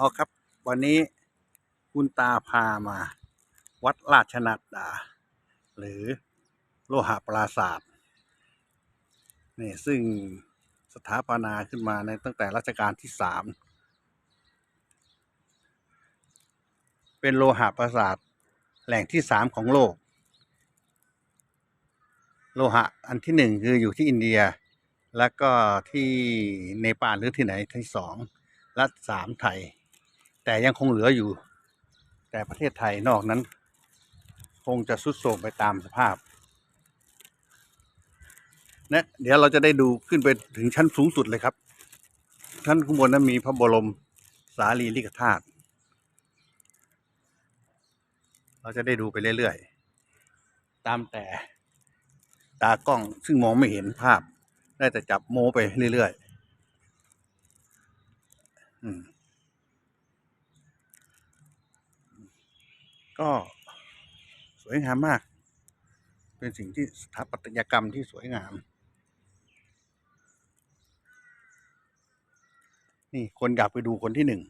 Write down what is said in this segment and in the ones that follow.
เอาครับ วันนี้คุณตาพามา วัดราชนัดดา หรือโลหะปราศาสตร์นี่ซึ่งสถาปนาขึ้นมาในตั้งแต่รัชกาลที่สามเป็นโลหะปราสาทแหล่งที่สามของโลก โลหะอันที่หนึ่งคืออยู่ที่อินเดีย แล้วก็ที่เนปาลหรือที่ไหนที่สองและสามไทย แต่ยังคงเหลืออยู่ แต่ประเทศไทยนอกนั้น คงจะสุดโทรมไปตามสภาพนะเดี๋ยวเราจะได้ดูขึ้นไปถึงชั้นสูงสุดเลยครับ ชั้นข้างบนนั้นมีพระบรมสารีริกธาตุเราจะได้ดูไปเรื่อยๆ ตามแต่ตากล้องซึ่งมองไม่เห็นภาพ ได้แต่จับโมไปเรื่อยๆ อืม ก็สวยงามมาก เป็นสิ่งที่สถาปัตยกรรมที่สวยงาม นี่คนอยากไปดูคนที่หนึ่ง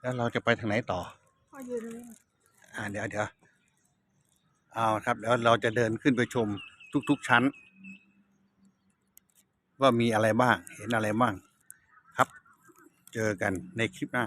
แล้วเราจะไปทางไหนต่อพ่อยืนตรงนี้อ่าเดี๋ยวเดี๋ยวเอาครับเดี๋ยวเราจะเดินขึ้นไปชมทุก ๆ ชั้น ว่ามีอะไรบ้างเห็นอะไรบ้างครับ เจอกันในคลิปหน้า